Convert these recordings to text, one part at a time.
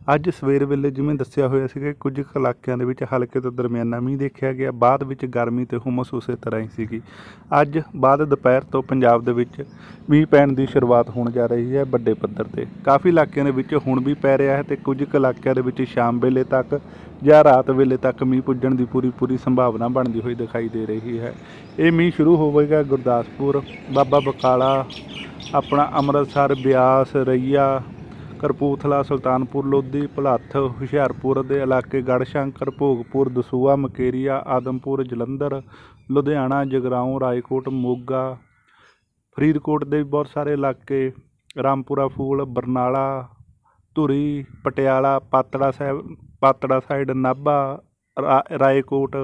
ਅੱਜ ਸਵੇਰ ਵੇਲੇ ਜਿਵੇਂ ਦੱਸਿਆ ਹੋਇਆ ਸੀ ਕਿ ਕੁਝ ਕੁ ਇਲਾਕਿਆਂ ਦੇ ਵਿੱਚ ਹਲਕੇ ਤੋਂ ਦਰਮਿਆਨਾ ਮੀਂਹ ਦੇਖਿਆ ਗਿਆ, ਬਾਅਦ ਵਿੱਚ ਗਰਮੀ ਤੇ ਹੁਮਸ ਉਸੇ ਤਰ੍ਹਾਂ ਹੀ ਸੀਗੀ। ਅੱਜ ਬਾਅਦ ਦੁਪਹਿਰ ਤੋਂ ਪੰਜਾਬ ਦੇ ਵਿੱਚ ਮੀਂਹ ਪੈਣ ਦੀ ਸ਼ੁਰੂਆਤ ਹੋਣ ਜਾ ਰਹੀ ਹੈ ਵੱਡੇ ਪੱਧਰ ਤੇ। ਕਾਫੀ ਇਲਾਕਿਆਂ ਦੇ ਵਿੱਚ ਹੁਣ ਵੀ ਪੈ ਰਿਹਾ ਹੈ ਤੇ ਕੁਝ ਕੁ ਇਲਾਕਿਆਂ ਦੇ ਵਿੱਚ ਸ਼ਾਮ ਵੇਲੇ ਤੱਕ ਜਾਂ ਰਾਤ ਵੇਲੇ ਤੱਕ ਮੀਂਹ ਪੁੱਜਣ ਦੀ ਪੂਰੀ ਪੂਰੀ ਸੰਭਾਵਨਾ ਬਣਦੀ ਹੋਈ ਦਿਖਾਈ ਦੇ ਰਹੀ ਹੈ। ਇਹ ਮੀਂਹ ਸ਼ੁਰੂ ਹੋਵੇਗਾ ਗੁਰਦਾਸਪੁਰ, ਬਾਬਾ ਬਕਾਲਾ, ਆਪਣਾ ਅੰਮ੍ਰਿਤਸਰ, ਬਿਆਸ, ਰਈਆ ਕਰਪੂਥਲਾ ਸੁਲਤਾਨਪੁਰ, ਲੋਧੀ, ਭੁਲੱਥ, ਹੁਸ਼ਿਆਰਪੁਰ ਦੇ ਇਲਾਕੇ ਗੜਸ਼ੰਕਰ ਭੋਗਪੁਰ ਦਸੂਆ ਮਕੇਰੀਆ, ਆਦਮਪੁਰ, ਜਲੰਧਰ, ਲੁਧਿਆਣਾ, ਜਗਰਾਉਂ, ਰਾਏਕੋਟ, ਮੋਗਾ, ਫਰੀਦਕੋਟ ਦੇ ਵੀ ਬਹੁਤ ਸਾਰੇ ਇਲਾਕੇ, ਰਾਮਪੁਰਾ ਫੂਲ, ਬਰਨਾਲਾ, ਧੁਰੀ, ਪਟਿਆਲਾ, ਪਾਤੜਾ ਸਾਹਿਬ, ਪਾਤੜਾ ਸਾਈਡ ਨਾਭਾ ਰਾ- ਰਾਏਕੋਟ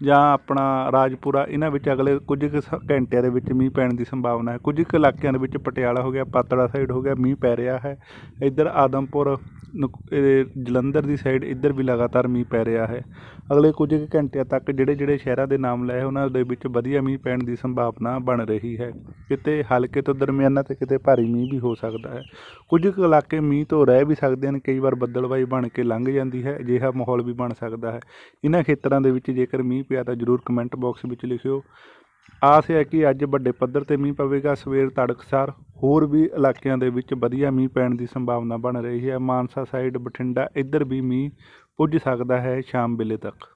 ਜਾਂ ਆਪਣਾ ਰਾਜਪੁਰਾ, ਇਹਨਾਂ ਵਿੱਚ ਅਗਲੇ ਕੁਝ ਕੁ ਸ- ਘੰਟਿਆਂ ਦੇ ਵਿੱਚ ਮੀਂਹ ਪੈਣ ਦੀ ਸੰਭਾਵਨਾ ਹੈ। ਕੁਝ ਕੁ ਇਲਾਕਿਆਂ ਦੇ ਵਿੱਚ ਪਟਿਆਲਾ ਹੋ ਗਿਆ, ਪਾਤੜਾ ਸਾਈਡ ਹੋ ਗਿਆ, ਮੀਂਹ ਪੈ ਰਿਹਾ ਹੈ। ਇੱਧਰ ਆਦਮਪੁਰ ਜਲੰਧਰ ਦੀ ਸਾਈਡ ਇੱਧਰ ਵੀ ਲਗਾਤਾਰ ਮੀਂਹ ਪੈ ਰਿਹਾ ਹੈ। ਅਗਲੇ ਕੁਝ ਕੁ ਘੰਟਿਆਂ ਤੱਕ ਜਿਹੜੇ ਜਿਹੜੇ ਸ਼ਹਿਰਾਂ ਦੇ ਨਾਮ ਲਏ ਉਹਨਾਂ ਦੇ ਵਿੱਚ ਵਧੀਆ ਮੀਂਹ ਪੈਣ ਦੀ ਸੰਭਾਵਨਾ ਬਣ ਰਹੀ ਹੈ। ਕਿਤੇ ਹਲਕੇ ਤੋਂ ਦਰਮਿਆਨਾ ਤੇ ਕਿਤੇ ਭਾਰੀ ਮੀਂਹ ਵੀ ਹੋ ਸਕਦਾ ਹੈ। ਕੁਝ ਕੁ ਇਲਾਕੇ ਮੀਂਹ ਤੋਂ ਰਹਿ ਵੀ ਸਕਦੇ ਹਨ, ਕਈ ਵਾਰ ਬੱਦਲਵਾਈ ਬਣ ਕੇ ਲੰਘ ਜਾਂਦੀ ਹੈ, ਅਜਿਹਾ ਮਾਹੌਲ ਵੀ ਬਣ ਸਕਦਾ ਹੈ। ਇਹਨਾਂ ਖੇਤਰਾਂ ਦੇ ਵਿੱਚ ਜੇਕਰ ਮੀਂਹ ਪਿਆ ਤਾਂ ਜਰੂਰ ਕਮੈਂਟ ਬਾਕਸ ਵਿੱਚ ਲਿਖਿਓ। ਆਸ ਹੈ ਕਿ ਅੱਜ ਵੱਡੇ ਪੱਧਰ ਤੇ ਮੀਂਹ ਪਵੇਗਾ। ਸਵੇਰ ਤੜਕਸਾਰ ਹੋਰ ਵੀ ਇਲਾਕਿਆਂ ਦੇ ਵਿੱਚ ਵਧੀਆ ਮੀਂਹ ਪੈਣ ਦੀ ਸੰਭਾਵਨਾ ਬਣ ਰਹੀ ਹੈ। ਮਾਨਸਾ ਸਾਈਡ ਬਠਿੰਡਾ, ਇੱਧਰ ਵੀ ਮੀਂਹ ਪੁੱਜ ਸਕਦਾ ਹੈ ਸ਼ਾਮ ਵੇਲੇ ਤੱਕ।